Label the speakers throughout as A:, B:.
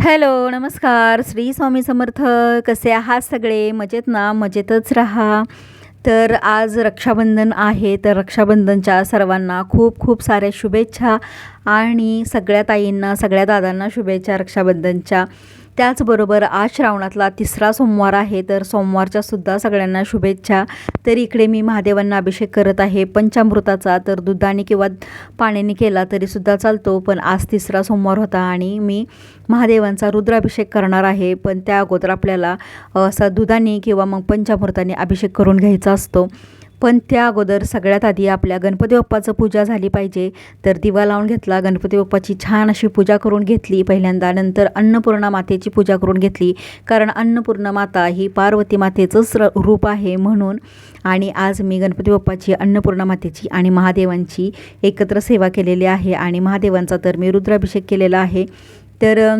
A: Hello नमस्कार. श्री स्वामी समर्थ. कसे आहात सगळे? मजेत ना? मजेतच राहा. तर आज रक्षाबंधन आहे. तर रक्षाबंधनच्या सर्वांना खूप खूप साऱ्या शुभेच्छा आणि सगळ्या ताईंना सगळ्या दादांना शुभेच्छा रक्षाबंधनच्या. त्याचबरोबर आज श्रावणातला तिसरा सोमवार आहे तर सोमवारच्या सुद्धा सगळ्यांना शुभेच्छा. तर इकडे मी महादेवांना अभिषेक करत आहे. पंचामृताचा तर दुधाने किंवा पाण्याने केला तरीसुद्धा चालतो पण आज तिसरा सोमवार होता आणि मी महादेवांचा रुद्राभिषेक करणार आहे. पण त्या अगोदर आपल्याला असा दुधाने किंवा मग पंचामृताने अभिषेक करून घ्यायचा असतो. पण त्या अगोदर सगळ्यात आधी आपल्या गणपती बाप्पाचं पूजा झाली पाहिजे. तर दिवा लावून घेतला गणपती बाप्पाची छान अशी पूजा करून घेतली. पहिल्यांदा नंतर अन्नपूर्णा मातेची पूजा करून घेतली. कारण अन्नपूर्णा माता ही पार्वती मातेचंच रूप आहे म्हणून. आणि आज मी गणपती बाप्पाची अन्नपूर्णा मातेची आणि महादेवांची एकत्र सेवा केलेली आहे. आणि महादेवांचा तर मी रुद्राभिषेक केलेला आहे. तर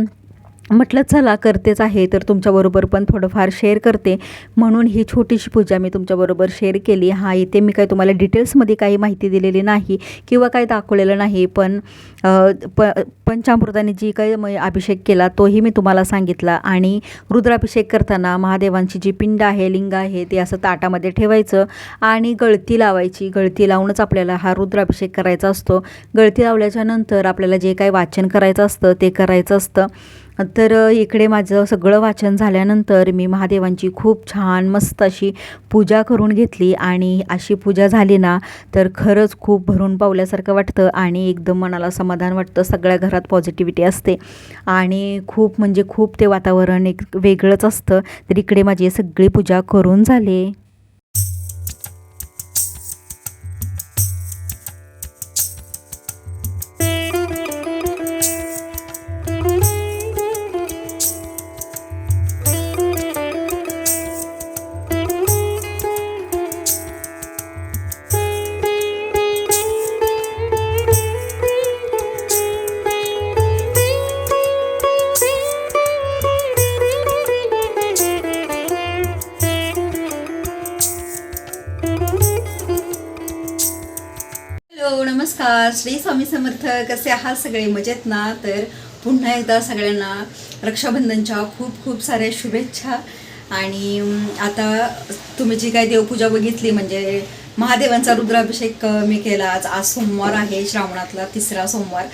A: म्हटलं चला करतेच आहे तर तुमच्याबरोबर पण थोडंफार शेअर करते. म्हणून ही छोटीशी पूजा मी तुमच्याबरोबर शेअर केली. हा इथे मी काही तुम्हाला डिटेल्समध्ये काही माहिती दिलेली नाही किंवा काही दाखवलेलं नाही पण प पंचामृताने जी काही म अभिषेक केला तोही मी तुम्हाला सांगितला. आणि रुद्राभिषेक करताना महादेवांची जी पिंड आहे लिंग आहे ते असं ताटामध्ये ठेवायचं आणि गळती लावायची. गळती लावूनच आपल्याला हा रुद्राभिषेक करायचा असतो. गळती लावल्याच्या नंतर आपल्याला जे काही वाचन करायचं असतं ते करायचं असतं. तर इकडे माझं सगळं वाचन झाल्यानंतर मी महादेवांची खूप छान मस्त अशी पूजा करून घेतली आणि अशी पूजा झाली ना तर खरंच खूप भरून पावल्यासारखं वाटतं आणि एकदम मनाला समाधान वाटतं. सगळ्या घरात पॉझिटिव्हिटी असते आणि खूप म्हणजे खूप ते वातावरण एक वेगळंच असतं. तर इकडे माझी सगळी पूजा करून झाली. श्री स्वामी समर्थ. कसे आहात सगळे? मजेत ना? तर पुन्हा एकदा सगळ्यांना रक्षाबंधनच्या खूप खूप साऱ्या शुभेच्छा. आणि आता तुम्ही जी काही देवपूजा बघितली म्हणजे महादेवांचा रुद्राभिषेक मी केला. आज आज सोमवार आहे श्रावणातला तिसरा सोमवार.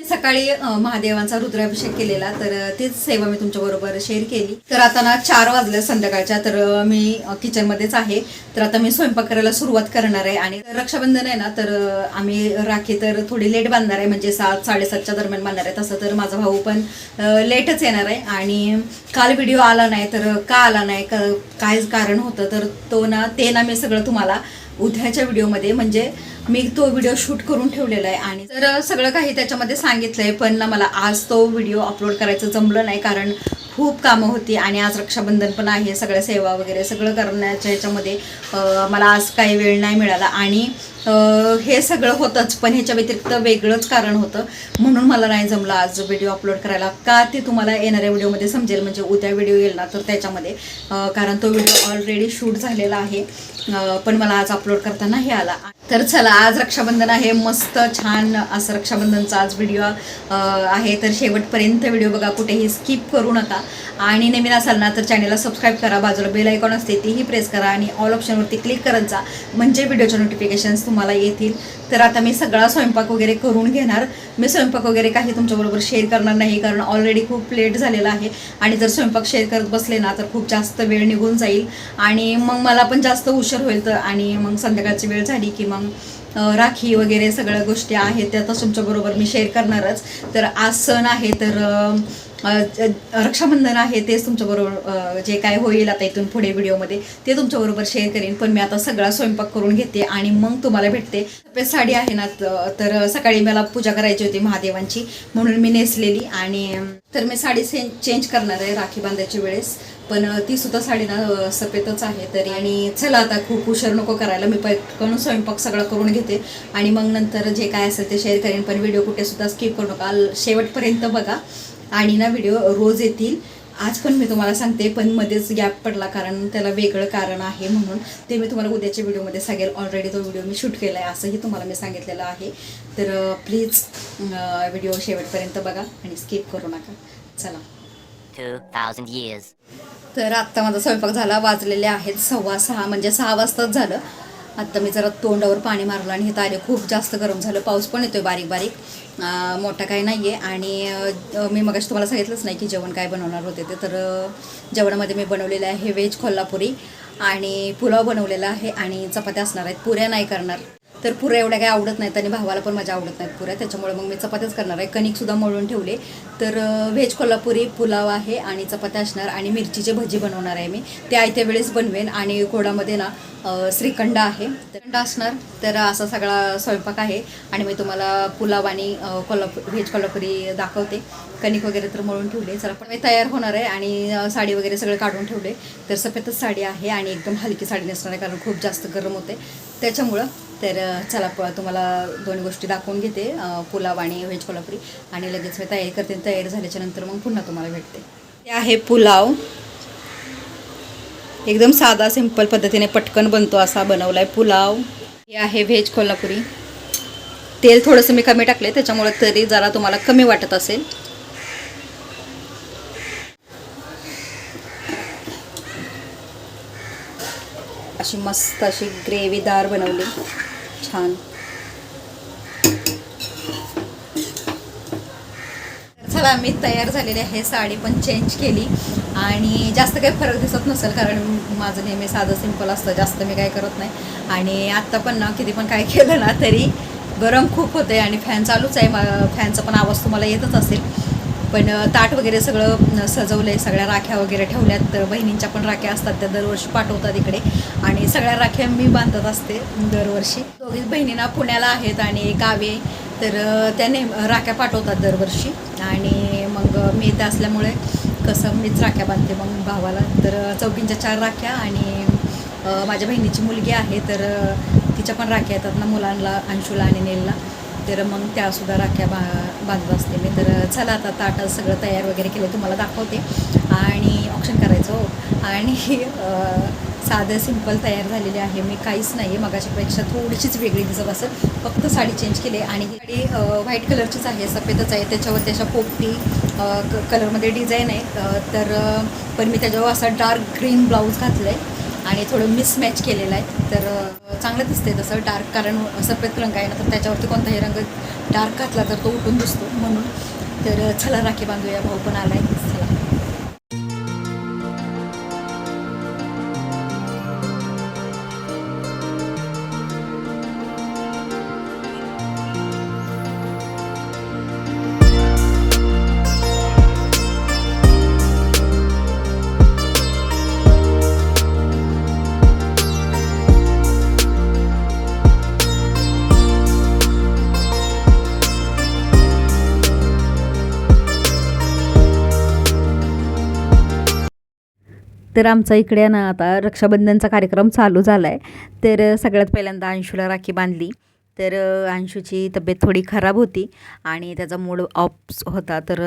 A: मी सकाळी महादेवांचा रुद्राभिषेक केलेला तर तीच सेवा मी तुमच्याबरोबर शेअर केली. तर आता ना चार वाजल्या संध्याकाळच्या तर मी किचनमध्येच आहे. तर आता मी स्वयंपाक करायला सुरुवात करणार आहे. आणि रक्षाबंधन आहे ना तर आम्ही राखी तर थोडी लेट बांधणार आहे. म्हणजे सात साडेसातच्या दरम्यान बांधणार आहे. तसं तर माझा भाऊ पण लेटच येणार आहे. आणि काल व्हिडिओ आला नाही तर का आला नाही काय कारण होतं तर तो ना ते ना मी सगळं तुम्हाला उद्याच्या व्हिडिओमध्ये. म्हणजे मी तो व्हिडिओ शूट करून ठेवलेला आहे आणि तर सगळं काही त्याच्यामध्ये सांगितलंय पण ना मला आज तो व्हिडिओ अपलोड करायचं जमलं नाही कारण खूप कामं होती आणि आज रक्षाबंधन पण आहे सगळ्या सेवा वगैरे सगळं करण्याच्या ह्याच्यामध्ये मला आज काही वेळ नाही मिळाला. आणि हे सगळं होतंच पण ह्याच्या व्यतिरिक्त वेगळंच कारण होतं. म्हणून मला नाही जमलं आज व्हिडिओ अपलोड करायला. का ते तुम्हाला येणाऱ्या व्हिडिओमध्ये समजेल म्हणजे उद्या व्हिडिओ येईल ना तर त्याच्यामध्ये. कारण तो व्हिडिओ ऑलरेडी शूट झालेला आहे. पण मला आज अपलोड करताना हे आला. तर चला आज रक्षाबंधन आहे. मस्त छान असं रक्षाबंधनचा आज व्हिडिओ आहे. तर शेवटपर्यंत व्हिडिओ बघा कुठेही स्किप करू नका. आणि नवीन असाल ना तर चॅनलला सबस्क्राईब करा. बाजूला बेल आयकॉन असते तीही प्रेस करा आणि ऑल ऑप्शनवरती क्लिक करत जा. म्हणजे व्हिडिओच्या नोटिफिकेशन्स तुम्हाला येतील. तर आता मी सगळा स्वयंपाक वगैरे करून घेणार. मी स्वयंपाक वगैरे काही तुमच्याबरोबर शेअर करणार नाही कारण ऑलरेडी खूप लेट झालेला आहे. आणि जर स्वयंपाक शेअर करत बसले ना तर खूप जास्त वेळ निघून जाईल. आणि मग मला पण जास्त उशीर होईल तर आणि मग संध्याकाळची वेळ झाली की मग राखी वगैरे सगळ्या गोष्टी आहेत त्या तर तुमच्याबरोबर मी शेअर करणारच. तर आज सण आहे तर रक्षाबंधन आहे तेच तुमच्याबरोबर जे काय होईल आता इथून पुढे व्हिडिओमध्ये ते तुमच्याबरोबर शेअर करेन. पण मी आता सगळा स्वयंपाक करून घेते आणि मग तुम्हाला भेटते. सफेद साडी आहे ना तर सकाळी मला पूजा करायची होती महादेवांची म्हणून मी नेसलेली आणि तर मी साडी चेंज करणार आहे राखी बांधायच्या वेळेस. पण ती सुद्धा साडी ना सफेदच आहे तरी. आणि चला आता खूप उशीर नको करायला. मी पटकन स्वयंपाक सगळा करून घेते. आणि मग नंतर जे काय असेल ते शेअर करेन. पण व्हिडिओ कुठे सुद्धा स्किप करू नका. शेवटपर्यंत बघा. आणि ना व्हिडिओ रोज येतील. आज पण मी तुम्हाला सांगते पण मध्येच गॅप पडला कारण त्याला वेगळं कारण आहे म्हणून. ते मी तुम्हाला उद्याच्या व्हिडिओमध्ये सांगेल. ऑलरेडी तो व्हिडिओ मी शूट केला आहे असंही तुम्हाला मी सांगितलेलं आहे. तर प्लीज व्हिडिओ शेवटपर्यंत बघा आणि स्किप करू नका. चला.
B: 2,000 years.
A: तर आत्ता माझा स्वयंपाक झाला वाजलेले आहेत सव्वा सहा म्हणजे सहा वाजताच झालं. आत्ता मी जरा तोंडावर पाणी मारलं आणि हे आले खूप जास्त गरम झालं. पाऊस पण येतोय बारीक बारीक मोठा काही नाही आहे आणि मी मगाशी तुम्हाला सांगितलंच नाही की जेवण काय बनवणार होते ते. तर जेवणामध्ये मी बनवलेलं आहे व्हेज कोल्हापुरी आणि पुलाव बनवलेला आहे आणि चपात्या असणार आहेत. पुऱ्या नाही करणार. तर पुऱ्या एवढ्या काही आवडत नाहीत आणि भावाला पण माझ्या आवडत नाहीत पुऱ्या त्याच्यामुळे मग मी चपात्याच करणार आहे. कणिकसुद्धा मळून ठेवले. तर व्हेज कोल्हापुरी पुलाव आहे आणि चपात्या असणार आणि मिरचीची भजी बनवणार आहे मी. ते आयत्या वेळेस बनवेन आणि गोडामध्ये ना श्रीखंड आहे. श्रीखंड असणार. तर असा सगळा स्वयंपाक आहे आणि मी तुम्हाला पुलाव आणि कोल्हापूर व्हेज कोल्हापुरी दाखवते. कणिक वगैरे तर मळून ठेवले. चला पण मी तयार होणार आहे आणि साडी वगैरे सगळं काढून ठेवले. तर सफेदच साडी आहे आणि एकदम हलकी साडी नेसणार आहे कारण खूप जास्त गरम होते. त्याच्यामुळं तर चला प तुम्हाला दोन गोष्टी दाखवून घेते. पुलाव आणि व्हेज कोल्हापुरी. आणि लगेच मी तयारी करते. तयार झाल्याच्यानंतर मग पुन्हा तुम्हाला भेटते. ते आहे पुलाव. एकदम साधा सिंपल पद्धतीने पटकन बनतो असा बनवला आहे पुलाव. हे आहे व्हेज कोल्हापुरी. तेल थोडंसं मी कमी टाकले त्याच्यामुळे तरी जरा तुम्हाला कमी वाटत असेल. अशी मस्त अशी ग्रेव्हीदार बनवली. छान. चला मी तयार झालेली आहे साडी पण चेंज केली. आणि जास्त काही फरक दिसत नसेल कारण माझं नेहमी साधं सिंपल असतं जास्त मी काय करत नाही. आणि आत्ता पण ना किती पण काय केलं ना तरी गरम खूप होते आणि फॅन चालूच आहे. फॅनचा पण आवाज तुम्हाला येतच असेल. पण ताट वगैरे सगळं सजवलं आहे सगळ्या राख्या वगैरे ठेवल्यात. बहिणींच्या पण राख्या असतात. त्या दरवर्षी पाठवतात इकडे. आणि सगळ्या राख्या मी बांधत असते दरवर्षी. दोघीच बहिणींना पुण्याला आहेत आणि गावी आहे. तर त्या नेम राख्या पाठवतात दरवर्षी. आणि मग मी इथे असल्यामुळे कसं मीच राख्या बांधते मग भावाला. तर चौकींच्या चार राख्या आणि माझ्या बहिणीची मुलगी आहे. तर तिच्या पण राख्या येतात ना मुलांना अंशूला आणि नेलला. तर मग त्यासुद्धा राख्या बा बांधत असते मी. तर चला आता ताटं सगळं तयार वगैरे केलं तुम्हाला दाखवते. आणि ऑप्शन करायचं हो. आणि साधं सिंपल तयार झालेले आहे. मी काहीच नाही आहे मगाच्यापेक्षा थोडीशीच वेगळी दिसत असं फक्त साडी चेंज केली आणि ही साडी व्हाईट कलरचीच आहे. सफेदच आहे. त्याच्यावर त्याच्या पोपटी क कलरमध्ये डिझाईन आहे. तर पण मी त्याच्यावर असा डार्क ग्रीन ब्लाऊज घातलं आहे आणि थोडं मिसमॅच केलेलं आहे. तर चांगलं दिसते तसं डार्क कारण सफेद रंग आहे ना तर त्याच्यावरती कोणताही रंग डार्क घातला तर तो उठून दिसतो म्हणून. तर चला राखी बांधूया भाऊ पण आला आहे चला. तर आमचा इकडे ना आता रक्षाबंधनचा कार्यक्रम चालू झाला आहे तर सगळ्यात पहिल्यांदा अंशूला राखी बांधली. तर अंशूची तब्येत थोडी खराब होती आणि त्याचा मूड ऑफ होता. तर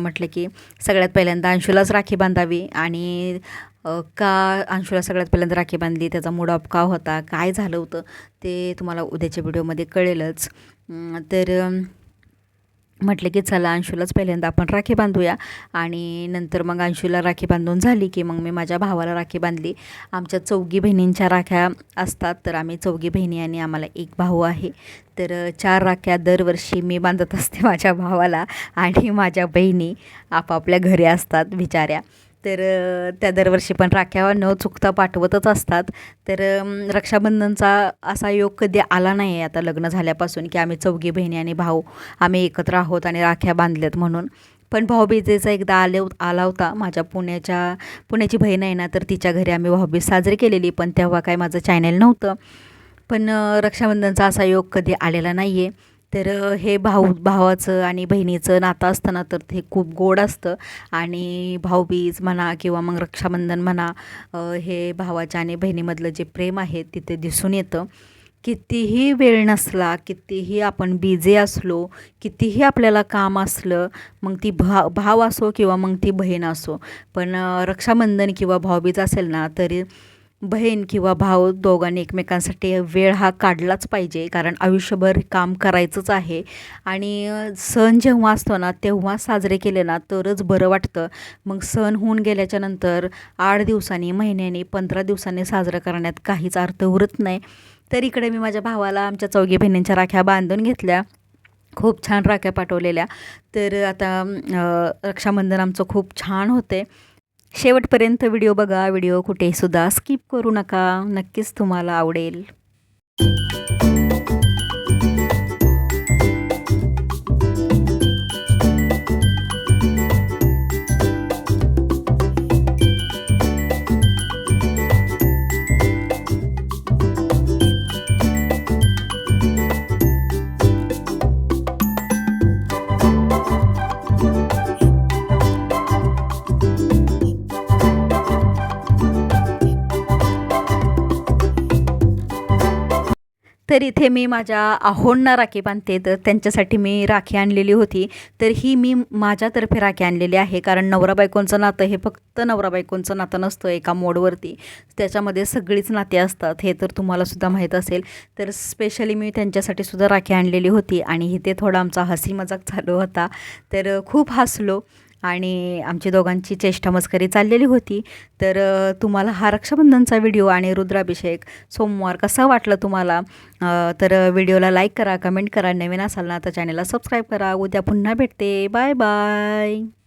A: म्हटलं की सगळ्यात पहिल्यांदा अंशूलाच राखी बांधावी आणि का अंशूला सगळ्यात पहिल्यांदा राखी बांधली त्याचा मूड ऑफ का होता काय झालं होतं ते तुम्हाला उद्याच्या व्हिडिओमध्ये कळेलच. तर म्हटलं की चला अंशूलाच पहिल्यांदा आपण राखी बांधूया. आणि नंतर मग अंशूला राखी बांधून झाली की मग मी माझ्या भावाला राखी बांधली. आमच्या चौघी बहिणींच्या राख्या असतात तर आम्ही चौघी बहिणी आणि आम्हाला एक भाऊ आहे. तर चार राख्या दरवर्षी मी बांधत असते माझ्या भावाला आणि माझ्या बहिणी आपापल्या घरी असतात बिचाऱ्या. तर त्या दरवर्षी पण राख्या न चुकता पाठवतच असतात. तर रक्षाबंधनचा असा योग कधी आला नाही आहे आता लग्न झाल्यापासून की आम्ही चौघी बहिणी आणि भाऊ आम्ही एकत्र आहोत आणि राख्या बांधल्यात म्हणून. पण भाऊबीजेचा एकदा आले आला होता. माझ्या पुण्याच्या पुण्याची बहीण आहे ना तर तिच्या घरी आम्ही भाऊबीज साजरी केलेली पण तेव्हा काय माझं चॅनल नव्हतं. पण रक्षाबंधनचा असा योग कधी आलेला नाही आहे तर हे भाऊ भावाचं आणि बहिणीचं नातं असतं ना तर ते खूप गोड असतं. आणि भाऊबीज म्हणा किंवा मग रक्षाबंधन म्हणा हे भावाच्या आणि बहिणीमधलं जे प्रेम आहे तिथे दिसून येतं. कितीही वेळ नसला कितीही आपण बिझी असलो कितीही आपल्याला काम असलं मग ती भा भाव असो किंवा मग ती बहीण असो. पण रक्षाबंधन किंवा भाऊबीज असेल ना तरी बहीण किंवा भाऊ दोघांनी एकमेकांसाठी वेळ हा काढलाच पाहिजे कारण आयुष्यभर काम करायचंच आहे. आणि सण जेव्हा असतो ना तेव्हा साजरे केले ना तरच बरं वाटतं. मग सण होऊन गेल्याच्यानंतर आठ दिवसांनी महिन्यानी पंधरा दिवसांनी साजरं करण्यात काहीच अर्थ उरत नाही. तर इकडे मी माझ्या भावाला आमच्या चौघी बहिणींच्या राख्या बांधून घेतल्या. खूप छान राख्या पाठवलेल्या. तर आता रक्षाबंधन आमचं खूप छान होते. शेवटपर्यंत व्हिडिओ बघा. व्हिडिओ कुठेसुद्धा स्किप करू नका. नक्कीच तुम्हाला आवडेल. तर इथे मी माझ्या आहोंना राखी बांधते. तर त्यांच्यासाठी मी राखी आणलेली होती. तर ही मी माझ्यातर्फे राखी आणलेली आहे. कारण नवरा बायकोंचं नातं हे फक्त नवरा बायकोंचं नातं नसतं एका मोडवरती. त्याच्यामध्ये सगळीच नाते असतात. हे तर तुम्हालासुद्धा माहीत असेल. तर स्पेशली मी त्यांच्यासाठी सुद्धा राखी आणलेली होती. आणि इथे थोडा आमचा हसी मजाक चालू होता. तर खूप हसलो. आणि आमची दोघांची चेष्टा मस्करी चाललेली होती. तर तुम्हाला हा रक्षाबंधनचा व्हिडिओ आणि रुद्राभिषेक सोमवार कसा वाटला तुम्हाला? तर व्हिडिओला लाईक करा कमेंट करा नवीन असाल ना तर चॅनलला सबस्क्राईब करा. उद्या पुन्हा भेटते. Bye bye